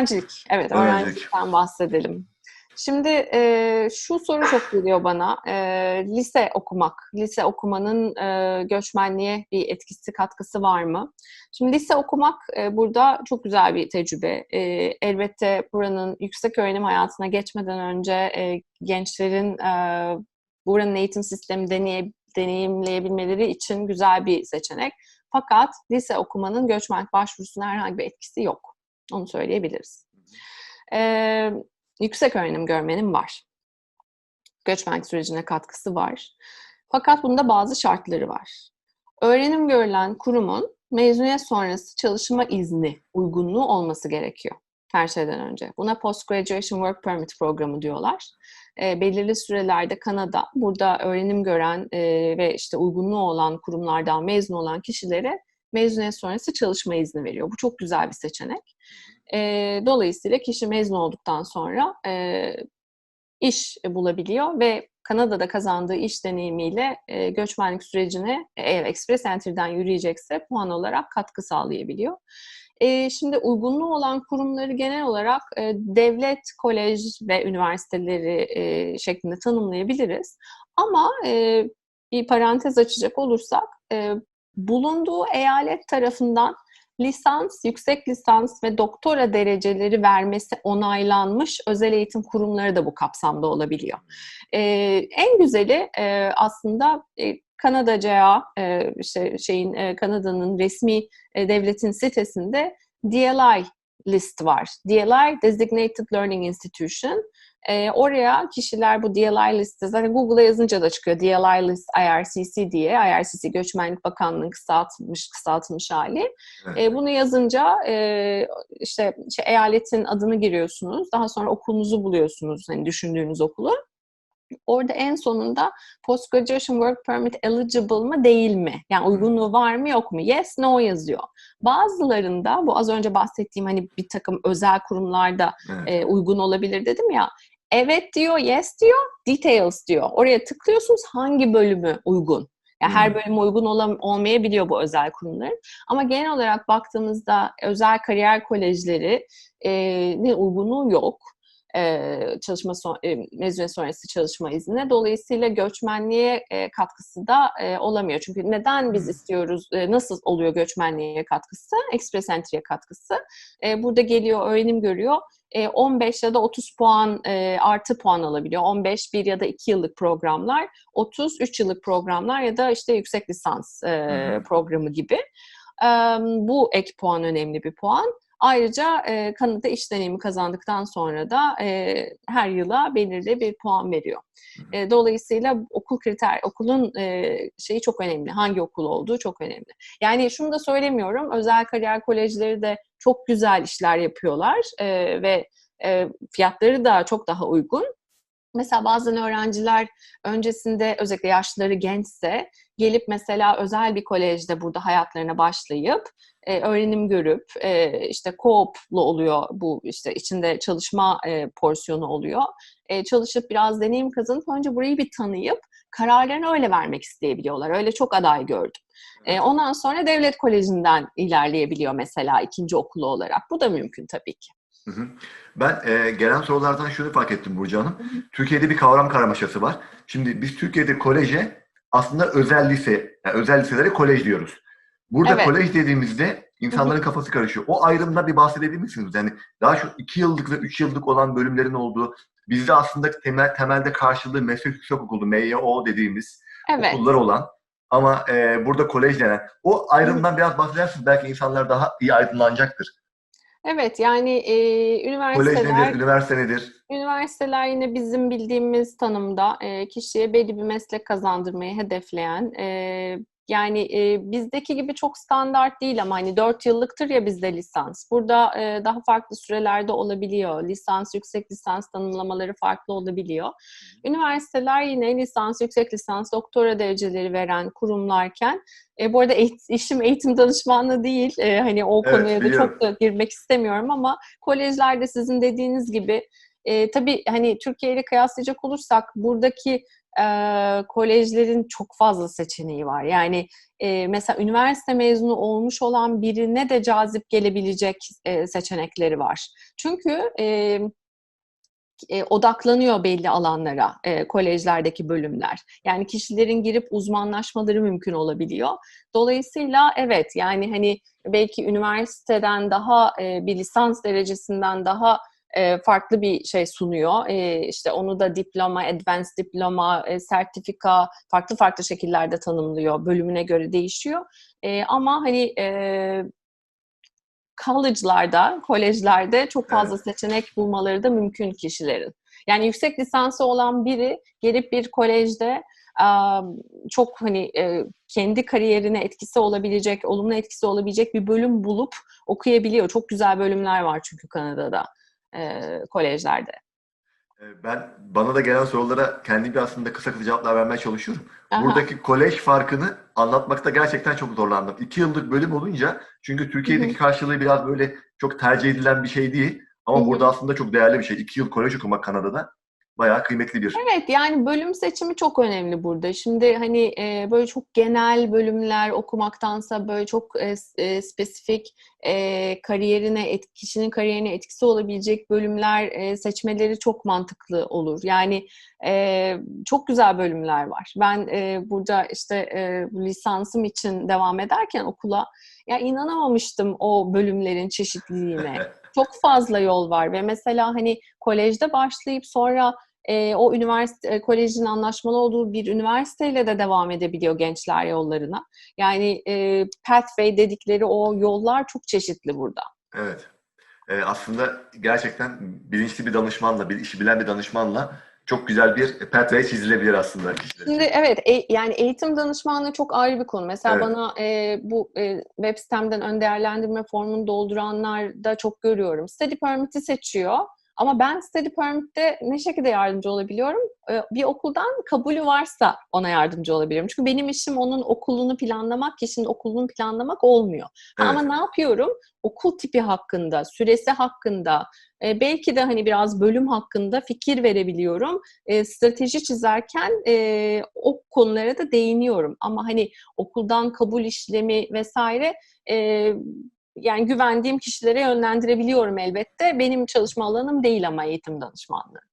öğrencilik. Evet, öğrencilikten bahsedelim. Şimdi e, şu soru çok geliyor bana. E, lise okumak, lise okumanın e, göçmenliğe bir etkisi, katkısı var mı? Şimdi lise okumak e, burada çok güzel bir tecrübe. E, elbette buranın yüksek öğrenim hayatına geçmeden önce e, gençlerin e, buranın eğitim sistemi deneye, deneyimleyebilmeleri için güzel bir seçenek. Fakat lise okumanın göçmenlik başvurusuna herhangi bir etkisi yok. Onu söyleyebiliriz. Ee, yüksek öğrenim görmenin var. Göçmenlik sürecine katkısı var. Fakat bunda bazı şartları var. Öğrenim görülen kurumun mezuniyet sonrası çalışma izni uygunluğu olması gerekiyor her şeyden önce. Buna Post Graduation Work Permit programı diyorlar. E, belirli sürelerde Kanada burada öğrenim gören e, ve işte uygunluğu olan kurumlardan mezun olan kişilere mezuniyet sonrası çalışma izni veriyor. Bu çok güzel bir seçenek. E, dolayısıyla kişi mezun olduktan sonra e, iş bulabiliyor ve Kanada'da kazandığı iş deneyimiyle e, göçmenlik sürecine eğer Express Entry'den yürüyecekse puan olarak katkı sağlayabiliyor. E, şimdi uygunluğu olan kurumları genel olarak e, devlet, kolej ve üniversiteleri e, şeklinde tanımlayabiliriz. Ama e, bir parantez açacak olursak e, bulunduğu eyalet tarafından lisans, yüksek lisans ve doktora dereceleri vermesi onaylanmış özel eğitim kurumları da bu kapsamda olabiliyor. Ee, en güzeli e, aslında e, Kanadaca e, işte şeyin e, Kanada'nın resmi e, devletin sitesinde DLI list var. DLI Designated Learning Institution. E, oraya kişiler bu DLI liste zaten Google'a yazınca da çıkıyor. DLI list IRCC diye. IRCC Göçmenlik Bakanlığı kısaltılmış kısaltılmış hali. E, bunu yazınca e, işte, işte eyaletin adını giriyorsunuz. Daha sonra okulunuzu buluyorsunuz. Hani düşündüğünüz okulu. Orada en sonunda Post Graduation Work Permit eligible mı değil mi? Yani uygunluğu var mı yok mu? Yes, no yazıyor. Bazılarında bu az önce bahsettiğim hani bir takım özel kurumlarda evet. e, uygun olabilir dedim ya. Evet diyor, yes diyor, details diyor. Oraya tıklıyorsunuz hangi bölümü uygun? Yani her bölüm uygun olam- olmayabiliyor bu özel kurumların. Ama genel olarak baktığımızda özel kariyer kolejleri e, ne uygunluğu yok çalışma son, mezuniyet sonrası çalışma izni. Dolayısıyla göçmenliğe katkısı da olamıyor. Çünkü neden biz istiyoruz, nasıl oluyor göçmenliğe katkısı, express entry'ye katkısı? burada geliyor, öğrenim görüyor. 15 ya da 30 puan artı puan alabiliyor. 15 bir ya da 2 yıllık programlar, 30 3 yıllık programlar ya da işte yüksek lisans programı gibi. bu ek puan önemli bir puan. Ayrıca e, Kanada iş deneyimi kazandıktan sonra da e, her yıla belirli bir puan veriyor. E, dolayısıyla okul kriter, okulun e, şeyi çok önemli. Hangi okul olduğu çok önemli. Yani şunu da söylemiyorum. Özel kariyer kolejleri de çok güzel işler yapıyorlar e, ve e, fiyatları da çok daha uygun. Mesela bazen öğrenciler öncesinde özellikle yaşları gençse gelip mesela özel bir kolejde burada hayatlarına başlayıp e, öğrenim görüp e, işte co-op'lu oluyor bu işte içinde çalışma e, porsiyonu oluyor. E, çalışıp biraz deneyim kazanıp önce burayı bir tanıyıp kararlarını öyle vermek isteyebiliyorlar. Öyle çok aday gördüm. E, ondan sonra devlet kolejinden ilerleyebiliyor mesela ikinci okulu olarak. Bu da mümkün tabii ki. Ben e, gelen sorulardan şunu fark ettim Burcu Hanım. Türkiye'de bir kavram karmaşası var. Şimdi biz Türkiye'de koleje aslında özel lise, yani özel liselere kolej diyoruz. Burada evet. kolej dediğimizde insanların kafası karışıyor. O ayrımda bir bahsedebilir misiniz? Yani daha şu iki yıllık ve üç yıllık olan bölümlerin olduğu, bizde aslında temel, temelde karşılığı meslek yüksek okulu, MEO dediğimiz evet. okullar olan ama e, burada kolej denen. O ayrımdan biraz bahsedersiniz. Belki insanlar daha iyi aydınlanacaktır. Evet yani e, üniversiteler... Kolej nedir, üniversite nedir? Üniversiteler yine bizim bildiğimiz tanımda e, kişiye belli bir meslek kazandırmayı hedefleyen e, yani e, bizdeki gibi çok standart değil ama hani 4 yıllıktır ya bizde lisans. Burada e, daha farklı sürelerde olabiliyor. Lisans, yüksek lisans tanımlamaları farklı olabiliyor. Üniversiteler yine lisans, yüksek lisans, doktora dereceleri veren kurumlarken e, bu arada eğit- işim eğitim danışmanlığı değil. E, hani o evet, konuya da çok da girmek istemiyorum ama kolejlerde sizin dediğiniz gibi e, tabii hani Türkiye ile kıyaslayacak olursak buradaki e, kolejlerin çok fazla seçeneği var. Yani e, mesela üniversite mezunu olmuş olan birine de cazip gelebilecek e, seçenekleri var. Çünkü e, e, odaklanıyor belli alanlara e, kolejlerdeki bölümler. Yani kişilerin girip uzmanlaşmaları mümkün olabiliyor. Dolayısıyla evet yani hani belki üniversiteden daha e, bir lisans derecesinden daha e, farklı bir şey sunuyor. E, işte onu da diploma, advanced diploma, e, sertifika farklı farklı şekillerde tanımlıyor. Bölümüne göre değişiyor. E, ama hani e, college'larda, kolejlerde çok fazla evet. seçenek bulmaları da mümkün kişilerin. Yani yüksek lisansı olan biri gelip bir kolejde çok hani kendi kariyerine etkisi olabilecek, olumlu etkisi olabilecek bir bölüm bulup okuyabiliyor. Çok güzel bölümler var çünkü Kanada'da kolejlerde. Ben bana da gelen sorulara kendi bir aslında kısa kısa cevaplar vermeye çalışıyorum. Aha. Buradaki kolej farkını anlatmakta gerçekten çok zorlandım. İki yıllık bölüm olunca çünkü Türkiye'deki Hı-hı. karşılığı biraz böyle çok tercih edilen bir şey değil. Ama Hı-hı. burada aslında çok değerli bir şey. İki yıl kolej okumak Kanada'da bayağı kıymetli bir. Evet yani bölüm seçimi çok önemli burada. Şimdi hani e, böyle çok genel bölümler okumaktansa böyle çok e, e, spesifik e, kariyerine, et, kişinin kariyerine etkisi olabilecek bölümler e, seçmeleri çok mantıklı olur. Yani e, çok güzel bölümler var. Ben e, burada işte e, lisansım için devam ederken okula ya inanamamıştım o bölümlerin çeşitliliğine. çok fazla yol var ve mesela hani kolejde başlayıp sonra e, o üniversite e, kolejin anlaşmalı olduğu bir üniversiteyle de devam edebiliyor gençler yollarına. Yani e, pathway dedikleri o yollar çok çeşitli burada. Evet. E, aslında gerçekten bilinçli bir danışmanla, bir işi bilen bir danışmanla çok güzel bir pathway çizilebilir aslında. Şimdi evet e, yani eğitim danışmanlığı çok ayrı bir konu. Mesela evet. bana e, bu e, web sitemden ön değerlendirme formunu dolduranlar da çok görüyorum. Study permit'i seçiyor ama ben study permit'te ne şekilde yardımcı olabiliyorum? Ee, bir okuldan kabulü varsa ona yardımcı olabilirim. Çünkü benim işim onun okulunu planlamak, kişinin okulunu planlamak olmuyor. Evet. Ama ne yapıyorum? Okul tipi hakkında, süresi hakkında, e, belki de hani biraz bölüm hakkında fikir verebiliyorum. E, strateji çizerken e, o konulara da değiniyorum. Ama hani okuldan kabul işlemi vesaire yani güvendiğim kişilere yönlendirebiliyorum elbette. Benim çalışma alanım değil ama eğitim danışmanlığı.